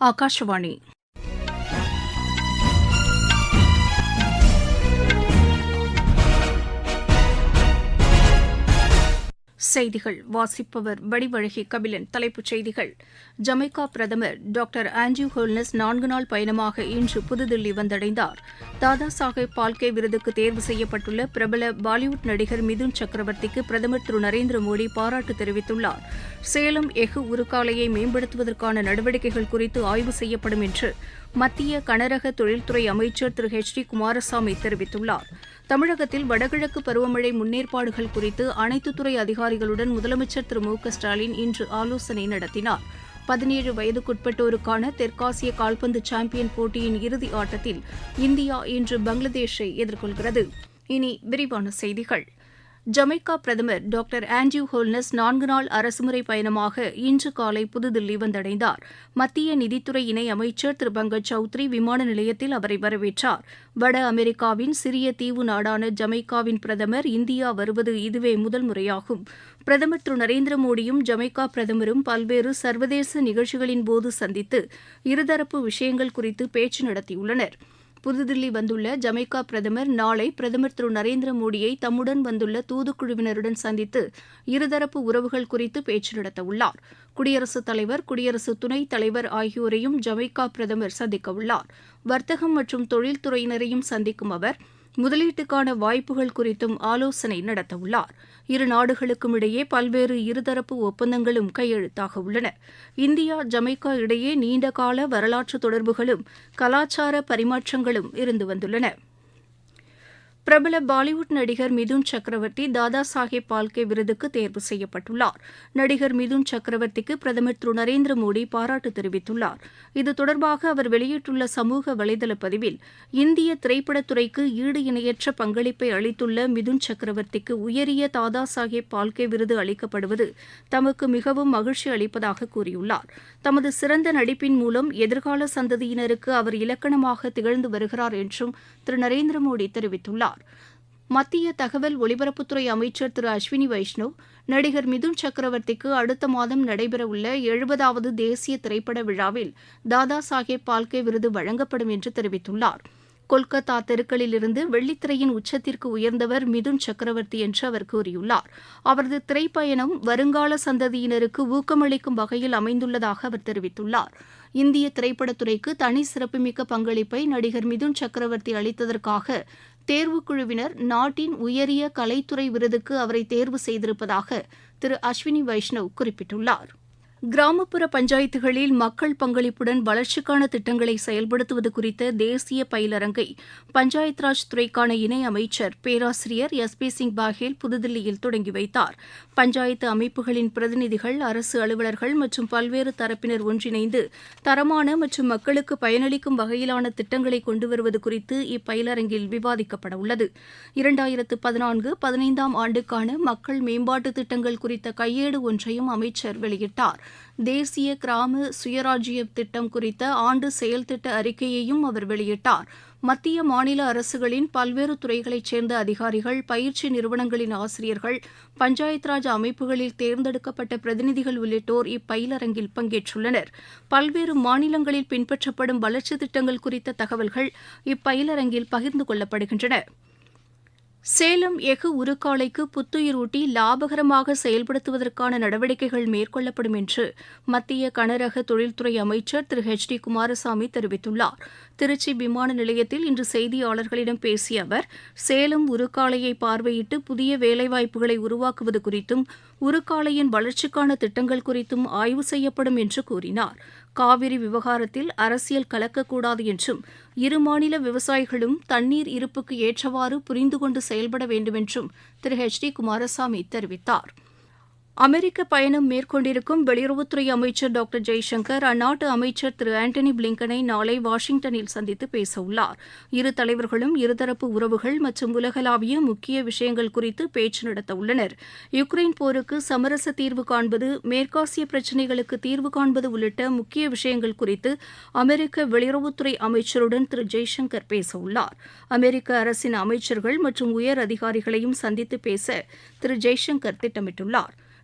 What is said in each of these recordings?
ஆகாஷவாணி செய்திகள். வாசிப்பவர் வடிவழகி கபிலன் தலைப்புச் செய்திகள். ஜமைக்கா பிரதமர் டாக்டர் ஆண்ட்ரூ ஹோல்னஸ் நான்கு நாள் பயணமாக இன்று புதுதில்லி வந்தடைந்தார். தாதா சாஹேப் பால்கே விருதுக்கு தேர்வு செய்யப்பட்டுள்ள பிரபல பாலிவுட் நடிகர் மிதுன் சக்கரவர்த்திக்கு பிரதமர் திரு நரேந்திர மோடி பாராட்டு தெரிவித்துள்ளார். சேலம் எஃகு உருக்காலையை மேம்படுத்துவதற்கான நடவடிக்கைகள் குறித்து ஆய்வு செய்யப்படும் என்று மத்திய கனரக தொழில்துறை அமைச்சர் திரு ஹெச் டி குமாரசாமி தெரிவித்துள்ளார். தமிழகத்தில் வடகிழக்கு பருவமழை முன்னேற்பாடுகள் குறித்து அனைத்து துறை அதிகாரிகளுடன் முதலமைச்சர் திரு மு க ஸ்டாலின் இன்று ஆலோசனை நடத்தினார். பதினேழு வயதுக்குட்பட்டோருக்கான தெற்காசிய கால்பந்து சாம்பியன் போட்டியின் இறுதி ஆட்டத்தில் இந்தியா இன்று பங்களாதேஷை எதிர்கொள்கிறது. இனி விரிவான செய்திகள். ஜமைக்கா பிரதமர் டாக்டர் ஆண்ட்ரூ ஹோல்னஸ் நான்கு நாள் அரசுமுறை பயணமாக இன்று காலை புதுதில்லி வந்தடைந்தார். மத்திய நிதித்துறை இணை அமைச்சர் திரு பங்கஜ் சௌத்ரி விமான நிலையத்தில் அவரை வரவேற்றார். வட அமெரிக்காவின் சிறிய தீவு நாடான ஜமைக்காவின் பிரதமர் இந்தியா வருவது இதுவே முதல் முறையாகும். பிரதமர் திரு நரேந்திர மோடியும் ஜமைக்கா பிரதமரும் பல்வேறு சர்வதேச நிகழ்ச்சிகளின் போது சந்தித்து இருதரப்பு விஷயங்கள் குறித்து பேச்சு நடத்தியுள்ளனா் புதுதில்லி வந்துள்ள ஜமைக்கா பிரதமர் நாளை பிரதமர் திரு நரேந்திர மோடியை தம்முடன் வந்துள்ள தூதுக்குழுவினருடன் சந்தித்து இருதரப்பு உறவுகள் குறித்து பேச்சு நடத்தவுள்ளார். குடியரசுத் தலைவர் குடியரசு துணைத் தலைவர் ஆகியோரையும் ஜமைக்கா பிரதமர் சந்திக்கவுள்ளார். வர்த்தகம் மற்றும் தொழில்துறையினரையும் சந்திக்கும் அவர் முதலீட்டுக்கான வாய்ப்புகள் குறித்தும் ஆலோசனை நடத்தவுள்ளார். இரு நாடுகளுக்கும் இடையே பல்வேறு இருதரப்பு ஒப்பந்தங்களும் கையெழுத்தாக உள்ளன. இந்தியா ஜமைக்கா இடையே நீண்டகால வரலாற்று தொடர்புகளும் கலாச்சார பரிமாற்றங்களும் இருந்து வந்துள்ளன. பிரபல பாலிவுட் நடிகர் மிதுன் சக்கரவர்த்தி தாதா சாஹேப் பால்கே விருதுக்கு தேர்வு செய்யப்பட்டுள்ளார். நடிகர் மிதுன் சக்கரவர்த்திக்கு பிரதமர் திரு. நரேந்திர மோடி பாராட்டு தெரிவித்துள்ளார். இது தொடர்பாக அவர் வெளியிட்டுள்ள சமூக வலைதள பதிவில் இந்திய திரைப்படத்துறைக்கு ஈடு இணையற்ற பங்களிப்பை அளித்துள்ள மிதுன் சக்கரவர்த்திக்கு உயரிய தாதா சாஹேப் பால்கே விருது அளிக்கப்படுவது தமக்கு மிகவும் மகிழ்ச்சி அளிப்பதாக கூறியுள்ளார். தமது சிறந்த நடிப்பின் மூலம் எதிர்கால சந்ததியினருக்கு அவர் இலக்கணமாக திகழ்ந்து வருகிறார் என்றும் திரு. நரேந்திர மோடி தெரிவித்துள்ளார். மத்திய தகவல் ஒலிபரப்புத்துறை அமைச்சர் திரு அஸ்வினி வைஷ்ணவ் நடிகர் மிதுன் சக்கரவர்த்திக்கு அடுத்த மாதம் நடைபெறவுள்ள எழுபதாவது தேசிய திரைப்பட விழாவில் தாதா சாஹேப் பால்கே விருது வழங்கப்படும் என்று தெரிவித்துள்ளார். கொல்கத்தா தெருக்களிலிருந்து வெள்ளித்திரையின் உச்சத்திற்கு உயர்ந்தவர் மிதுன் சக்கரவர்த்தி என்று அவர் கூறியுள்ளார். அவரது திரைப்பயணம் வருங்கால சந்ததியினருக்கு ஊக்கமளிக்கும் வகையில் அமைந்துள்ளதாக அவர் தெரிவித்துள்ளார். இந்திய திரைப்படத்துறைக்கு தனி சிறப்புமிக்க பங்களிப்பை நடிகர் மிதுன் சக்கரவர்த்தி அளித்ததற்காக தேர்வுக்குழுவினர் நாட்டின் உயரிய கலைத்துறை விருதுக்கு அவரை தேர்வு செய்திருப்பதாக திரு அஸ்வினி வைஷ்ணவ் குறிப்பிட்டுள்ளார். கிராமப்புற பஞ்சாயத்துகளில் மக்கள் பங்களிப்புடன் வளர்ச்சிக்கான திட்டங்களை செயல்படுத்துவது குறித்த தேசிய பயிலரங்கை பஞ்சாயத் ராஜ் துறைக்கான இணை அமைச்சர் பேராசிரியர் எஸ் பி சிங் பாஹேல் புதுதில்லியில் தொடங்கி வைத்தார். பஞ்சாயத்து அமைப்புகளின் பிரதிநிதிகள் அரசு அலுவலர்கள் மற்றும் பல்வேறு தரப்பினர் ஒன்றிணைந்து தரமான மற்றும் மக்களுக்கு பயனளிக்கும் வகையிலான திட்டங்களை கொண்டு வருவது குறித்து இப்பயிலரங்கில் விவாதிக்கப்பட உள்ளது இரண்டாயிரத்து பதினான்கு பதினைந்தாம் ஆண்டுக்கான மக்கள் மேம்பாட்டு திட்டங்கள் குறித்த கையேடு ஒன்றையும் அமைச்சர் வெளியிட்டார். தேசிய கிராம சுயராஜ்ய திட்டம் குறித்த ஆண்டு செயல்திட்ட அறிக்கையையும் அவர் வெளியிட்டார். மத்திய மாநில அரசுகளின் பல்வேறு துறைகளைச் சேர்ந்த அதிகாரிகள் பயிற்சி நிறுவனங்களின் ஆசிரியர்கள் பஞ்சாயத் ராஜ் அமைப்புகளில் தேர்ந்தெடுக்கப்பட்ட பிரதிநிதிகள் உள்ளிட்டோர் இப்பயிலரங்கில் பங்கேற்றுள்ளனர். பல்வேறு மாநிலங்களில் பின்பற்றப்படும் வளர்ச்சித் திட்டங்கள் குறித்த தகவல்கள் இப்பயிலரங்கில் பகிர்ந்து கொள்ளப்படுகின்றன. சேலம் எஃகு உருக்காலைக்கு புத்துயிரூட்டி லாபகரமாக செயல்படுத்துவதற்கான நடவடிக்கைகள் மேற்கொள்ளப்படும் என்று மத்திய கனரக தொழில்துறை அமைச்சர் திரு ஹெச் டி குமாரசாமி தெரிவித்துள்ளார். திருச்சி விமான நிலையத்தில் இன்று செய்தியாளர்களிடம் பேசிய அவர் சேலம் உருக்காலையை பார்வையிட்டு புதிய வேலைவாய்ப்புகளை உருவாக்குவது குறித்தும் உருக்காலையின் வளர்ச்சிக்கான திட்டங்கள் குறித்தும் ஆய்வு செய்யப்படும் என்று கூறினார். காவிரி விவகாரத்தில் அரசியல் கலக்கக்கூடாது என்றும் இரு மாநில விவசாயிகளும் தண்ணீர் இருப்புக்கு ஏற்றவாறு புரிந்து கொண்டு செயல்பட வேண்டுமென்றும் திரு. H D. குமாரசாமி தெரிவித்தார். அமெரிக்க பயணம் மேற்கொண்டிருக்கும் வெளியுறவுத்துறை அமைச்சர் டாக்டர் ஜெய்சங்கர் அந்நாட்டு அமைச்சர் திரு ஆண்டனி பிளிங்கனை நாளை வாஷிங்டனில் சந்தித்து பேசவுள்ளார். இரு தலைவர்களும் இருதரப்பு உறவுகள் மற்றும் உலகளாவிய முக்கிய விஷயங்கள் குறித்து பேச்சு நடத்தவுள்ளனர். யுக்ரைன் போருக்கு சமரச தீர்வு காண்பது மேற்காசிய பிரச்சினைகளுக்கு தீர்வு காண்பது உள்ளிட்ட முக்கிய விஷயங்கள் குறித்து அமெரிக்க வெளியுறவுத்துறை அமைச்சருடன் திரு ஜெய்சங்கர் பேசவுள்ளார். அமெரிக்க அரசின் அமைச்சர்கள் மற்றும் உயர் அதிகாரிகளையும் சந்தித்து பேச திரு ஜெய்சங்கர் திட்டமிட்டுள்ளார்.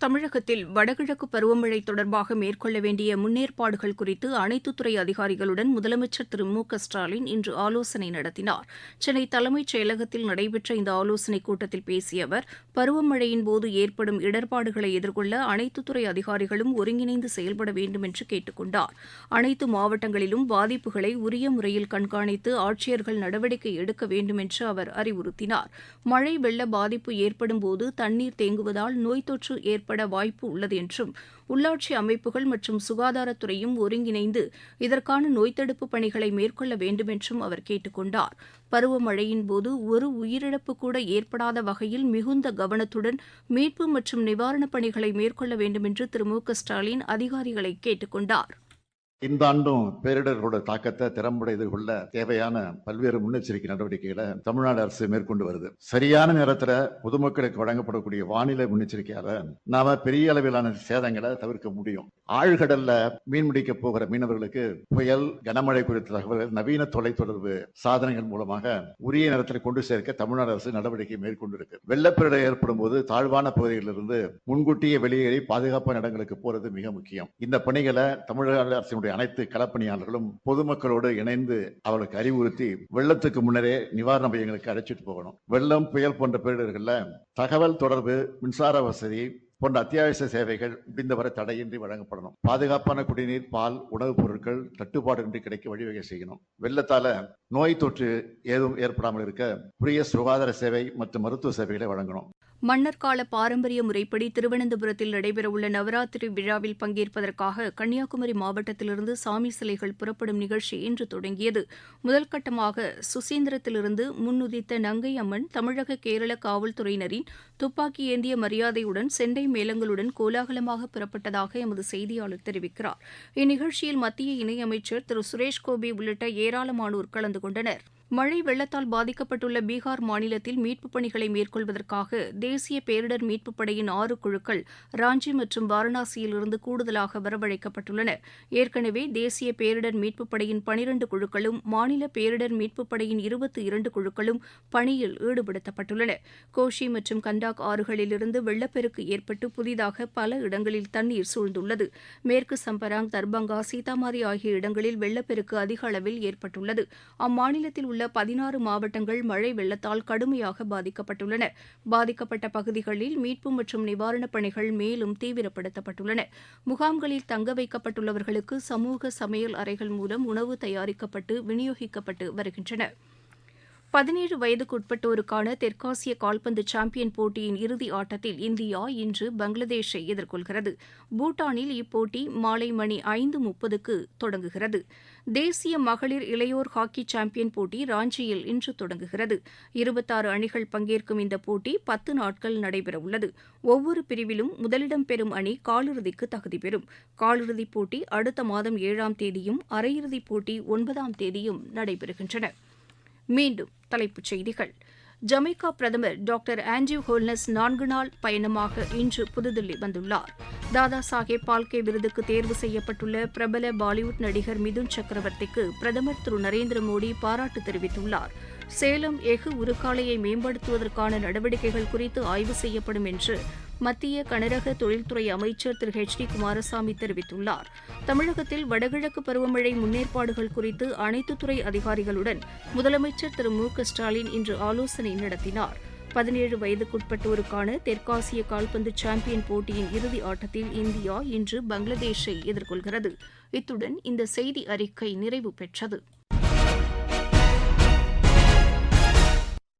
தமிழகத்தில் வடகிழக்கு பருவமழை தொடர்பாக மேற்கொள்ள வேண்டிய முன்னேற்பாடுகள் குறித்து அனைத்து துறை அதிகாரிகளுடன் முதலமைச்சர் திரு. மு. க. ஸ்டாலின் இன்று ஆலோசனை நடத்தினார். சென்னை தலைமைச் செயலகத்தில் நடைபெற்ற இந்த ஆலோசனைக் கூட்டத்தில் பேசிய அவர் பருவமழையின் போது ஏற்படும் இடர்பாடுகளை எதிர்கொள்ள அனைத்து துறை அதிகாரிகளும் ஒருங்கிணைந்து செயல்பட வேண்டும் என்று கேட்டுக் கொண்டார். அனைத்து மாவட்டங்களிலும் பாதிப்புகளை உரிய முறையில் கண்காணித்து ஆட்சியர்கள் நடவடிக்கை எடுக்க வேண்டும் என்று அவர் அறிவுறுத்தினார். மழை வெள்ள பாதிப்பு ஏற்படும் போது தண்ணீர் தேங்குவதால் நோய் தொற்று ஏற்பட வாய்ப்பு உள்ளது என்றும் உள்ளாட்சி அமைப்புகள் மற்றும் சுகாதாரத்துறையும் ஒருங்கிணைந்து இதற்கான நோய் தடுப்பு பணிகளை மேற்கொள்ள வேண்டும் என்றும் அவர் கேட்டுக் கொண்டார் பருவமழையின் போது ஒரு உயிரிழப்பு கூட ஏற்படாத வகையில் மிகுந்த கவனத்துடன் மீட்பு மற்றும் நிவாரணப் பணிகளை மேற்கொள்ள வேண்டும் என்று திரு மு க ஸ்டாலின் அதிகாரிகளை கேட்டுக் கொண்டார் இந்த ஆண்டும் பேரிடர்களோட தாக்கத்தை திறம்பட எதிர்கொள்ள தேவையான பல்வேறு முன்னெச்சரிக்கை நடவடிக்கைகளை தமிழ்நாடு அரசு மேற்கொண்டு வருது. சரியான நேரத்தில் பொதுமக்களுக்கு வழங்கப்படக்கூடிய வானிலை முன்னெச்சரிக்கையால நாம பெரிய அளவிலான சேதங்களை தவிர்க்க முடியும். ஆழ்கடல்ல மீன் பிடிக்க போகிற மீனவர்களுக்கு புயல் கனமழை குறித்த தகவல்கள் நவீன தொலைத்தொடர்பு சாதனங்கள் மூலமாக உரிய நேரத்தில் கொண்டு சேர்க்க தமிழ்நாடு அரசு நடவடிக்கை மேற்கொண்டிருக்கு. வெள்ளப்பெருடை ஏற்படும் போது தாழ்வான பகுதிகளிலிருந்து முன்கூட்டியே வெளியேறி பாதுகாப்பான இடங்களுக்கு போறது மிக முக்கியம். இந்த பணிகளை தமிழக அரசினுடைய அனைத்து களப்பணியாளர்களும் பொதுமக்களோடு இணைந்து அவர்களுக்கு அறிவுறுத்தி வெள்ளத்துக்கு முன்னரே நிவாரண மையங்களுக்கு அழைச்சிட்டு போகணும். வெள்ளம் புயல் போன்ற பேரிடர்கள்ல தகவல் தொடர்பு மின்சார வசதி போன்ற அத்தியாவசிய சேவைகள் முடிந்தவரை தடையின்றி வழங்கப்படணும். பாதுகாப்பான குடிநீர் பால் உணவுப் பொருட்கள் தட்டுப்பாடுகின்றி கிடைக்க வழிவகை செய்யணும். வெள்ளத்தால நோய் தொற்று ஏதும் ஏற்படாமல் இருக்க உரிய சுகாதார சேவை மற்றும் மருத்துவ சேவைகளை வழங்கணும். மன்னர் கால பாரம்பரிய முறைப்படி திருவனந்தபுரத்தில் நடைபெறவுள்ள நவராத்திரி விழாவில் பங்கேற்பதற்காக கன்னியாகுமரி மாவட்டத்திலிருந்து சாமி சிலைகள் புறப்படும் நிகழ்ச்சி இன்று தொடங்கியது. முதல் கட்டமாக சுசீந்திரத்திலிருந்து முன்னுதித்த நங்கை அம்மன் தமிழக கேரள காவல்துறையினரின் துப்பாக்கி ஏந்திய மரியாதையுடன் செண்டை மேளங்களுடன் கோலாகலமாக புறப்பட்டதாக எமது செய்தியாளர் தெரிவிக்கிறார். இந்நிகழ்ச்சியில் மத்திய இணையமைச்சர் திரு. சுரேஷ் கோபி உள்ளிட்ட ஏராளமானோர் கலந்து கொண்டனர். மழை வெள்ளத்தால் பாதிக்கப்பட்டுள்ள பீகார் மாநிலத்தில் மீட்புப் பணிகளை மேற்கொள்வதற்காக தேசிய பேரிடர் மீட்புப் படையின் ஆறு குழுக்கள் ராஞ்சி மற்றும் வாரணாசியில் இருந்து கூடுதலாக வரவழைக்கப்பட்டுள்ளன. ஏற்கனவே தேசிய பேரிடர் மீட்புப் படையின் பனிரண்டு குழுக்களும் மாநில பேரிடர் மீட்புப் படையின் இருபத்தி இரண்டு குழுக்களும் பணியில் ஈடுபடுத்தப்பட்டுள்ளன. கோஷி மற்றும் கண்டாக் ஆறுகளிலிருந்து வெள்ளப்பெருக்கு ஏற்பட்டு புதிதாக பல இடங்களில் தண்ணீர் சூழ்ந்துள்ளது. மேற்கு சம்பராங் தர்பங்கா சீதாமாரி ஆகிய இடங்களில் வெள்ளப்பெருக்கு அதிக அளவில் ஏற்பட்டுள்ளது. அம்மாநிலத்தில் உள்ள பதினாறு மாவட்டங்கள் மழை வெள்ளத்தால் கடுமையாக பாதிக்கப்பட்டுள்ளன. பாதிக்கப்பட்ட பகுதிகளில் மீட்பு மற்றும் நிவாரணப் பணிகள் மேலும் தீவிரப்படுத்தப்பட்டுள்ளன. முகாம்களில் தங்க வைக்கப்பட்டுள்ளவர்களுக்கு சமூக சமையல் அறைகள் மூலம் உணவு தயாரிக்கப்பட்டு விநியோகிக்கப்பட்டு வருகின்றன. பதினேழு வயதுக்குட்பட்டோருக்கான தெற்காசிய கால்பந்து சாம்பியன் போட்டியின் இறுதி ஆட்டத்தில் இந்தியா இன்று பங்களாதேஷை எதிர்கொள்கிறது. பூட்டானில் இப்போட்டி மாலை மணி ஐந்து முப்பதுக்கு தொடங்குகிறது. தேசிய மகளிர் இளையோர் ஹாக்கி சாம்பியன் போட்டி ராஞ்சியில் இன்று தொடங்குகிறது. இருபத்தாறு அணிகள் பங்கேற்கும் இந்த போட்டி பத்து நாட்கள் நடைபெறவுள்ளது. ஒவ்வொரு பிரிவிலும் முதலிடம் பெறும் அணி காலிறுதிக்கு தகுதி பெறும். காலிறுதிப் போட்டி அடுத்த மாதம் ஏழாம் தேதியும் அரையிறுதிப் போட்டி ஒன்பதாம் தேதியும் நடைபெறுகின்றன. மீண்டும் தலைப்புச் செய்திகள். ஜமைக்கா பிரதமர் டாக்டர் ஆண்ட்ரியூ ஹோல்னஸ் நான்கு நாள் பயணமாக இன்று புதுதில்லி வந்துள்ளார். தாதா சாஹேப் பால்கே விருதுக்கு தேர்வு செய்யப்பட்டுள்ள பிரபல பாலிவுட் நடிகர் மிதுன் சக்கரவர்த்திக்கு பிரதமர் திரு நரேந்திர மோடி பாராட்டு தெரிவித்துள்ளார். சேலம் எஃகு உருக்காலையை மேம்படுத்துவதற்கான நடவடிக்கைகள் குறித்து ஆய்வு செய்யப்படும் என்று மத்திய கனரக தொழில்துறை அமைச்சர் திரு. H D. குமாரசாமி தெரிவித்துள்ளார். தமிழகத்தில் வடகிழக்கு பருவமழை முன்னேற்பாடுகள் குறித்து அனைத்து துறை அதிகாரிகளுடன் முதலமைச்சர் திரு. மு. க. ஸ்டாலின் இன்று ஆலோசனை நடத்தினார். பதினேழு வயதுக்குட்பட்டோருக்கான தெற்காசிய கால்பந்து சாம்பியன் போட்டியின் இறுதி ஆட்டத்தில் இந்தியா இன்று பங்களாதேஷை எதிர்கொள்கிறது. இத்துடன் இந்த செய்தி அறிக்கை நிறைவு பெற்றது.